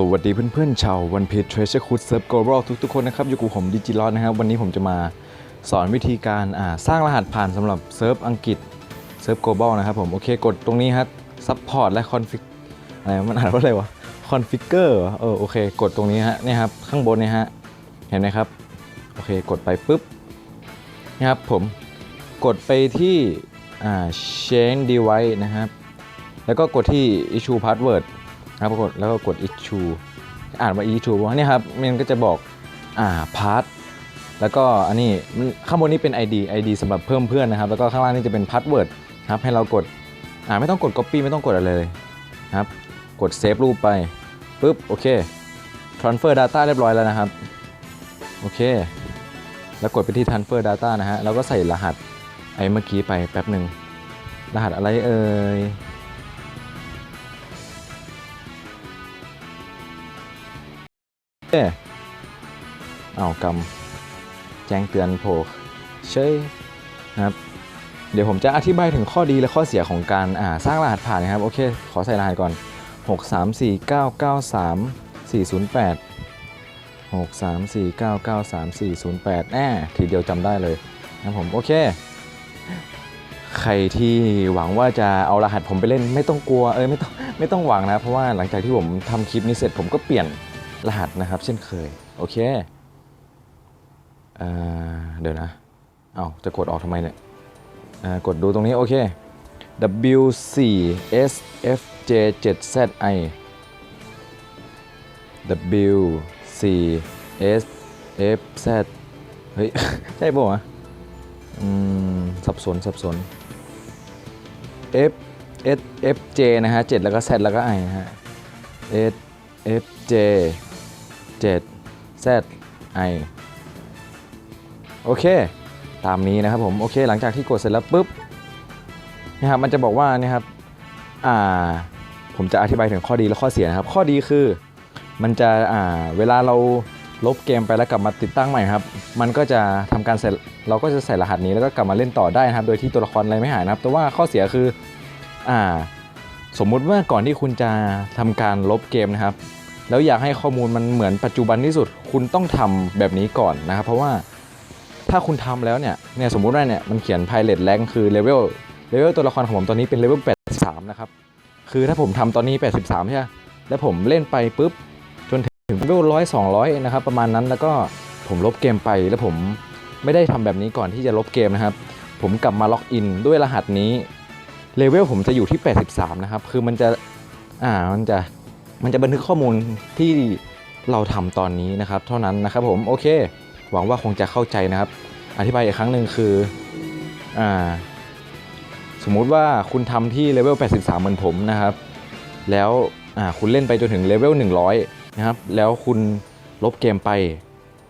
สวัสดีเพื่อนๆชาววันพี t เทร s เชอร์คูดเซิร์ฟโกลบอลทุกๆคนนะครับ อยู่กับผมดิจิลอนนะครับ วันนี้ผมจะมาสอนวิธีการสร้างรหัสผ่านสำหรับเซิร์ฟอังกฤษเซิร์ฟโกลบอลนะครับผมโอเคกดตรงนี้ครับซัพพอร์ตและคอนฟิกอะไรมันอ่านว่าอะไรวะคอนฟิกเกอร์เออโอเค กดตรงนี้ฮะนี่ครับข้างบนเนี่ยฮะเห็นไหมครับโอเคกดไปปุ๊บนี่ครับผมกดไปที่อ่า change device นะครับแล้วก็กดที่ issue password ครับกดแล้วก็กด issue อ่านว่า issue เนี่ครับมันก็จะบอกอ่า pass แล้วก็อันนี้ข้างบนนี้เป็น ID ID สำหรับเพิ่มเพื่อนนะครับ แล้วก็ข้างล่างนี่จะเป็น password ครับให้เรากดอ่าไม่ต้องกด copy ไม่ต้องกดอะไรเลยครับกด save รูปไปปุ๊บโอเค transfer data เรียบร้อยแล้วนะครับโอเค แล้วกดไปที่ transfer data นะฮะแล้วก็ใส่รหัสไอ้เมื่อกี้ไปแป๊บหนึ่งรหัสอะไรเอ่ย เอ๊ะอ้าวกำแจ้งเตือนโผล่เชยนะครับเดี๋ยวผมจะอธิบายถึงข้อดีและข้อเสียของการาสร้างรหัสผ่านนะครับ โอเค ขอใส่รหัสก่อน 6 3 4 9 9 3 4 0 8 6 3 4 9 9 3 4 0 8แน่ทีเดียวจำได้เลยนะผม โอเค ใครที่หวังว่าจะเอารหัสผมไปเล่นไม่ต้องกลัว เอ้ยไม่ต้องไม่ต้องหวังนะ เพราะว่าหลังจากที่ผมทำคลิปนี้เสร็จผมก็เปลี่ยน รหัสนะครับ เช่นเคย โอเคเอเดี๋ยวนะ เอา้าจะกดออกทำไมเนี่ยกดดูตรงนี้ โอเค W 4 S F J 7 Z I W 4 S F Z เฮ้ย ใช่ป่าวะอืม สับสน สับสน F S F J นะฮะ 7 แล้วก็ Z แล้วก็ I นะฮะ S F J 7 Z I โอเค ตามนี้นะครับผม โอเค หลังจากที่กดเสร็จแล้วปุ๊บนะครับมันจะบอกว่านี่ครับอ่าผมจะอธิบายถึงข้อดีและข้อเสียนะครับ ข้อดีคือมันจะอ่าเวลาเราลบเกมไปแล้วกลับมาติดตั้งใหม่ครับ มันก็จะทำการใส่เราก็จะใส่รหัสนี้แล้วก็กลับมาเล่นต่อได้นะครับ โดยที่ตัวละครอะไรไม่หายนะครับ แต่ว่าข้อเสียคืออ่าสมมุติว่าก่อนที่คุณจะทำการลบเกมนะครับ แล้วอยากให้ข้อมูลมันเหมือนปัจจุบันที่สุด คุณต้องทำแบบนี้ก่อนนะครับ เพราะว่าถ้าคุณทำแล้วเนี่ยเนี่ยสมมุติว่าเนี่ยมันเขียน pilot rank คือเลเวลเลเวลตัวละครของผมตอนนี้เป็นเลเวล83 นะครับ คือถ้าผมทำตอนนี้ 83 ใช่ไหมแล้วผมเล่นไปปุ๊บ จนถึงเลเวลร้อยสองร้อยนะครับ ประมาณนั้นแล้วก็ผมลบเกมไปแล้วผมไม่ได้ทำแบบนี้ก่อนที่จะลบเกมนะครับ ผมกลับมาล็อกอินด้วยรหัสนี้เลเวลผมจะอยู่ที่ 83 นะครับ คือมันจะอ่ามันจะ มันจะบันทึกข้อมูลที่เราทำตอนนี้นะครับ เท่านั้นนะครับผมโอเค หวังว่าคงจะเข้าใจนะครับ อธิบายอีกครั้งหนึ่งคืออ่าสมมุติว่าคุณทำที่เลเวล 83 เหมือนผมนะครับ แล้วอ่าคุณเล่นไปจนถึงเลเวล 100 นะครับ แล้วคุณลบเกมไป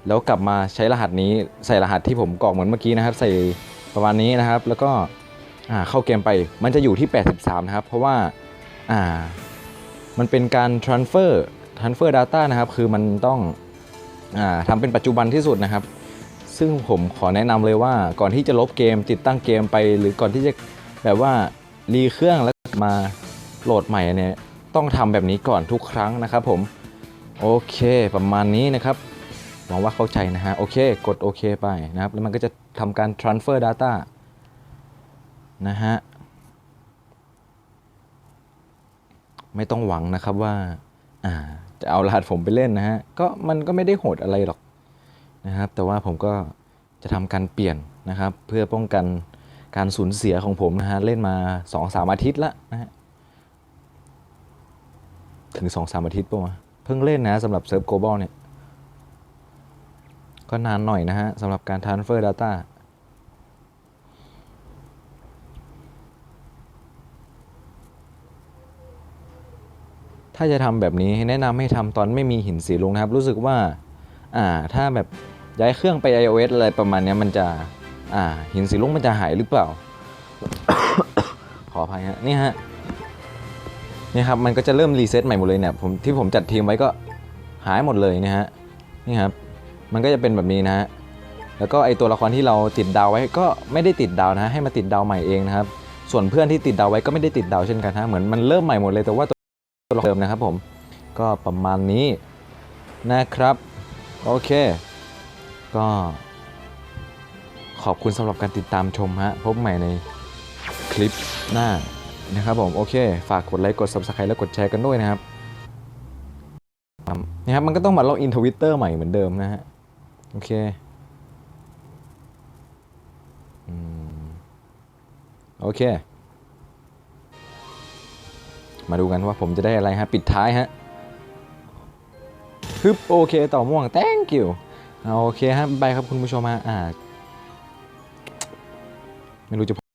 แล้วกลับมาใช้รหัสนี้ใส่รหัสที่ผมกรอกเหมือนเมื่อกี้นะครับ ใส่ประมาณนี้นะครับ แล้วก็อ่าเข้าเกมไปมันจะอยู่ที่ 83 นะครับ เพราะว่าอ่า มันเป็นการ transfer transfer data นะครับ คือมันต้องอทำเป็นปัจจุบันที่สุดนะครับ ซึ่งผมขอแนะนำเลยว่าก่อนที่จะลบเกม ติดตั้งเกมไป หรือก่อนที่จะแบบว่ารีเครื่องแล้วมาโหลดใหม่เนี่ยต้องทำแบบนี้ก่อนทุกครั้งนะครับผม โอเคประมาณนี้นะครับหวังว่าเข้าใจนะฮะ โอเค กดโอเคไปนะครับ แล้วมันก็จะทำการ transfer data นะฮะ ไม่ต้องหวังนะครับว่าอ่าจะเอารหัสผมไปเล่นนะฮะก็มันก็ไม่ได้โหดอะไรหรอกนะครับ แต่ว่าผมก็จะทำการเปลี่ยนนะครับ เพื่อป้องกันการสูญเสียของผมนะฮะเล่นมา2อสามอาทิตย์ละนะฮะถึง2อสามอาทิตย์ป่ะวะเพิ่งเล่นนะสำหรับเซิร์ฟโกลบอลเนี่ย ก็นานหน่อยนะฮะสำหรับการ transfer data ถ้าจะทำแบบนี้แนะนำให้ทำตอนไม่มีหินสีลุงนะครับ รู้สึกว่าอ่าถ้าแบบย้ายเครื่องไป iOS อะไรประมาณนี้มันจะอ่าหินสีลุงมันจะหายหรือเปล่า ขออภัยฮะนี่ฮะนี่ครับมันก็จะเริ่มรีเซ็ตใหม่หมดเลยเนี่ยผมที่ผมจัดทีมไว้ก็หายหมดเลยนะฮะนี่ครับมันก็จะเป็นแบบนี้นะฮะแล้วก็ไอตัวละครที่เราติดดาวไว้ก็ไม่ได้ติดดาวนะฮะให้มาติดดาวใหม่เองนะครับ ส่วนเพื่อนที่ติดดาวไว้ก็ไม่ได้ติดดาวเช่นกันฮะเหมือนมันเริ่มใหม่หมดเลยแต่ว่า ละครเดิมนะครับผม ก็ประมาณนี้นะครับ โอเค ก็ขอบคุณสำหรับการติดตามชมฮะ พบใหม่ในคลิปหน้านะครับผม โอเค ฝากกดไลค์กด Subscribe แล้วกดแชร์กันด้วยนะครับนะครับ มันก็ต้องมาล็อกอินทวิตเตอร์ใหม่เหมือนเดิมนะฮะ โอเคโอเค มาดูกันว่าผมจะได้อะไรฮะ ปิดท้ายฮะฮึบโอเคต่อม่วง thank you เอาโอเคฮะบายครับคุณผู้ชมฮะอ่าไม่รู้จะ